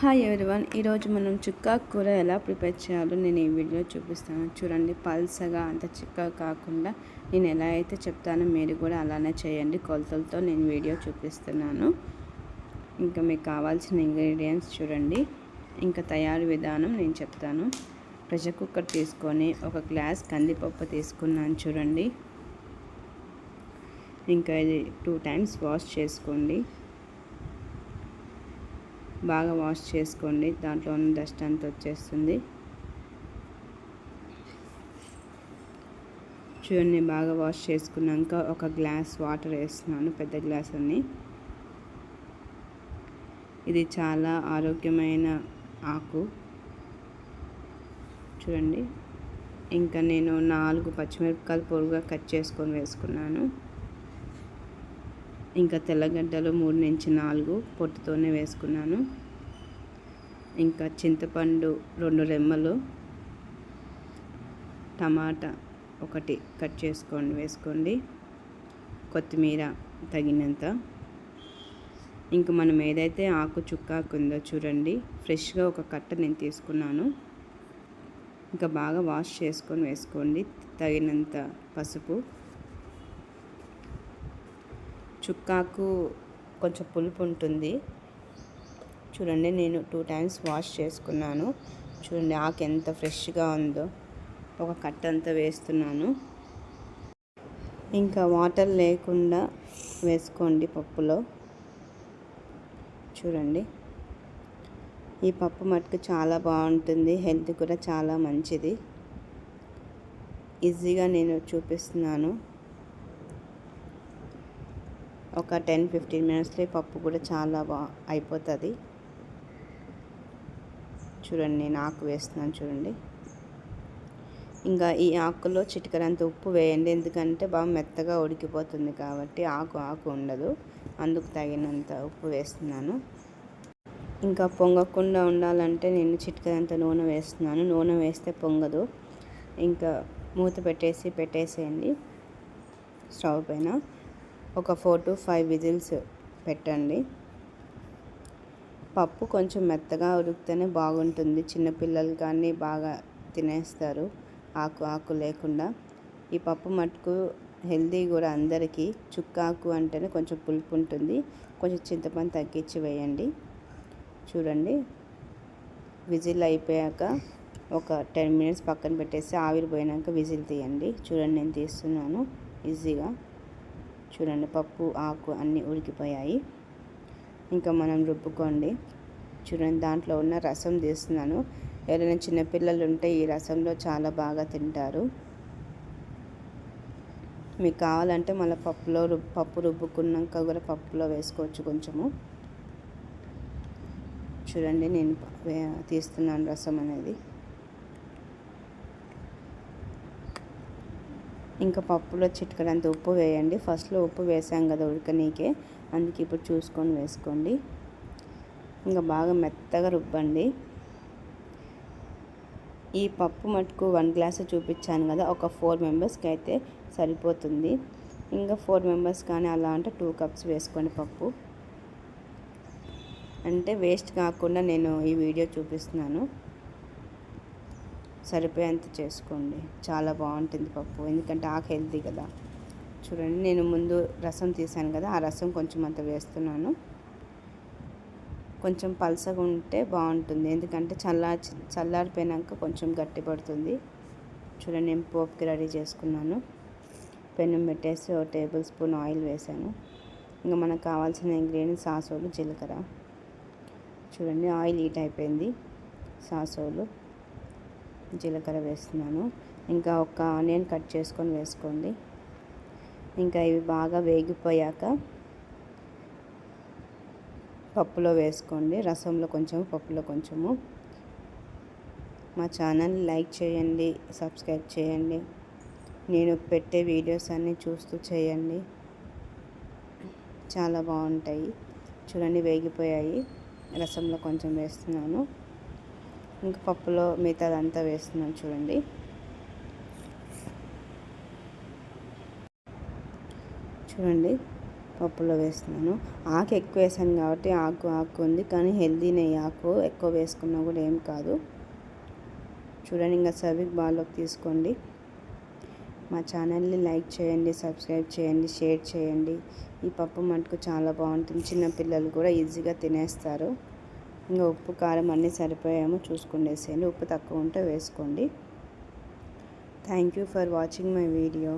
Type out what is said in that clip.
Hi everyone ఈరోజు మనం చుక్కా కూర ఎలా ప్రిపేర్ చేయాలో నేను ఈ వీడియో చూపిస్తాను. చూడండి పల్సగా అంత చిక్క కాకుండా నేను ఎలా అయితే చెప్తానో మీరు కూడా అలానే చేయండి. కొలతలతో నేను వీడియో చూపిస్తున్నాను. ఇంకా మీకు కావాల్సిన ఇంగ్రీడియంట్స్ చూడండి. ఇంకా తయారు విధానం నేను చెప్తాను. ప్రెషర్ కుక్కర్ తీసుకొని ఒక గ్లాస్ కందిపప్పు తీసుకున్నాను చూడండి. ఇంకా ఇది టూ టైమ్స్ వాష్ చేసుకోండి. బాగా వాష్ చేసుకోండి. దాంట్లో ఉన్న డస్ట్ అంతా వచ్చేస్తుంది. చూడండి బాగా వాష్ చేసుకున్నాక ఒక గ్లాస్ వాటర్ వేస్తున్నాను పెద్ద గ్లాస్ అన్ని ఇది చాలా ఆరోగ్యమైన ఆకు. చూడండి ఇంకా నేను నాలుగు పచ్చిమిరపకాయలు పొరుగా కట్ చేసుకొని వేసుకున్నాను. ఇంకా తెల్లగడ్డలు మూడు నుంచి నాలుగు పొట్టుతోనే వేసుకున్నాను. ఇంకా చింతపండు రెండు రెమ్మలు టమాటా ఒకటి కట్ చేసుకోండి వేసుకోండి. కొత్తిమీర తగినంత. ఇంకా మనం ఏదైతే ఆకు చుక్కాకు ఉందో చూడండి ఫ్రెష్గా ఒక కట్ట నేను తీసుకున్నాను. ఇంకా బాగా వాష్ చేసుకొని వేసుకోండి తగినంత పసుపు. చుక్కాకు కొంచెం పులుపు ఉంటుంది. చూడండి నేను టూ టైమ్స్ వాష్ చేసుకున్నాను. చూడండి ఆకు ఎంత ఫ్రెష్గా ఉందో. ఒక కట్ట అంతా వేస్తున్నాను. ఇంకా వాటర్ లేకుండా వేసుకోండి పప్పులో. చూడండి. ఈ పప్పు మటుకు చాలా బాగుంటుంది. హెల్త్ కూడా చాలా మంచిది. ఈజీగా నేను చూపిస్తున్నాను. ఒక టెన్ ఫిఫ్టీన్ మినిట్స్లో పప్పు కూడా చాలా బా అయిపోతుంది. చూడండి నేను ఆకు వేస్తున్నాను చూడండి. ఇంకా ఈ ఆకులో చిటికరంత ఉప్పు వేయండి ఎందుకంటే బాగా మెత్తగా ఉడికిపోతుంది కాబట్టి ఆకు ఆకు ఉండదు. అందుకు తగినంత ఉప్పు వేస్తున్నాను. ఇంకా పొంగకుండా ఉండాలంటే నేను చిటికరంత నూనె వేస్తున్నాను. నూనె వేస్తే పొంగదు. ఇంకా మూత పెట్టేసి పెట్టేసేయండి స్టవ్ పైన. ఒక ఫోర్ టు ఫైవ్ విజిల్స్ పెట్టండి. పప్పు కొంచెం మెత్తగా ఉడికితేనే బాగుంటుంది. చిన్నపిల్లలు కానీ బాగా తినేస్తారు. ఆకు ఆకు లేకుండా. ఈ పప్పు మటుకు హెల్దీ కూడా అందరికీ. చుక్కాకు అంటేనే కొంచెం పులుపు ఉంటుంది. కొంచెం చింతపండు తగ్గించి వేయండి. చూడండి. విజిల్ అయిపోయాక ఒక టెన్ మినిట్స్ పక్కన పెట్టేసి ఆవిరి పోయినాక విజిల్ తీయండి. చూడండి నేను తీస్తున్నాను. ఈజీగా. చూడండి పప్పు ఆకు అన్నీ ఉడికిపోయాయి. ఇంకా మనం రుబ్బుకోండి. చూడండి దాంట్లో ఉన్న రసం తీస్తున్నాను. ఎవరైనా చిన్నపిల్లలు ఉంటే ఈ రసంలో చాలా బాగా తింటారు. మీకు కావాలంటే మళ్ళీ పప్పులో రుబ్బు పప్పు రుబ్బుకున్నాక కూడా పప్పులో వేసుకోవచ్చు కొంచెము. చూడండి నేను తీస్తున్నాను రసం అనేది. ఇంకా పప్పులో చిట్కడంత ఉప్పు వేయండి. ఫస్ట్లో ఉప్పు వేసాం కదా ఉడకనీకే. అందుకే ఇప్పుడు చూసుకొని వేసుకోండి. ఇంకా బాగా మెత్తగా రుబ్బండి. ఈ పప్పు మటుకు వన్ గ్లాస్ చూపించాను కదా ఒక ఫోర్ మెంబర్స్కి అయితే సరిపోతుంది. ఇంకా ఫోర్ మెంబర్స్ కానీ అలా అంటే టూ కప్స్ వేసుకోండి పప్పు. అంటే వేస్ట్ కాకుండా నేను ఈ వీడియో చూపిస్తున్నాను. సరిపోయేంత చేసుకోండి. చాలా బాగుంటుంది పప్పు. ఎందుకంటే ఆకు హెల్తీ కదా. చూడండి నేను ముందు రసం తీసాను కదా ఆ రసం కొంచెం అంత వేస్తున్నాను. కొంచెం పలసగా ఉంటే బాగుంటుంది. ఎందుకంటే చల్లారి చల్లారిపోయినాక కొంచెం గట్టి పడుతుంది. చూడండి నేను పోపుకి రెడీ చేసుకున్నాను. పెనం పెట్టేసి ఒక టేబుల్ స్పూన్ ఆయిల్ వేసాను. ఇంకా మనకు కావాల్సిన ఇంగ్రీడియంట్ సాసోలు జీలకర్ర. చూడండి ఆయిల్ హీట్ అయిపోయింది. సాసోలు. జీలకర్ర వేస్తున్నాను. ఇంకా ఒక ఆనియన్ కట్ చేసుకొని వేసుకోండి. ఇంకా ఇవి బాగా వేగిపోయాక పప్పులో వేసుకోండి. రసంలో కొంచెము పప్పులో కొంచెము. మా ఛానల్ లైక్ చేయండి సబ్స్క్రైబ్ చేయండి. నేను పెట్టే వీడియోస్ అన్నీ చూస్తూ చేయండి. చాలా బాగుంటాయి. చూడండి వేగిపోయాయి. రసంలో కొంచెం వేస్తున్నాను. ఇంకా పప్పులో మిగతాదంతా వేస్తున్నాను చూడండి. చూడండి పప్పులో వేస్తున్నాను. ఆకు ఎక్కువ వేసాను కాబట్టి ఆకు ఆకు ఉంది కానీ హెల్దీనే ఆకు ఎక్కువ వేసుకున్నా కూడా ఏం కాదు. చూడండి ఇంకా సర్విక్ బాల్లోకి తీసుకోండి. మా ఛానల్ని లైక్ చేయండి సబ్స్క్రైబ్ చేయండి షేర్ చేయండి. ఈ పప్పు మటుకు చాలా బాగుంటుంది. చిన్నపిల్లలు కూడా ఈజీగా తినేస్తారు. ఇంకా ఉప్పు కారం అన్నీ సరిపోయామో చూసుకుని వేసేయండి ఉప్పు తక్కువ ఉంటే వేసుకోండి. Thank you for watching my video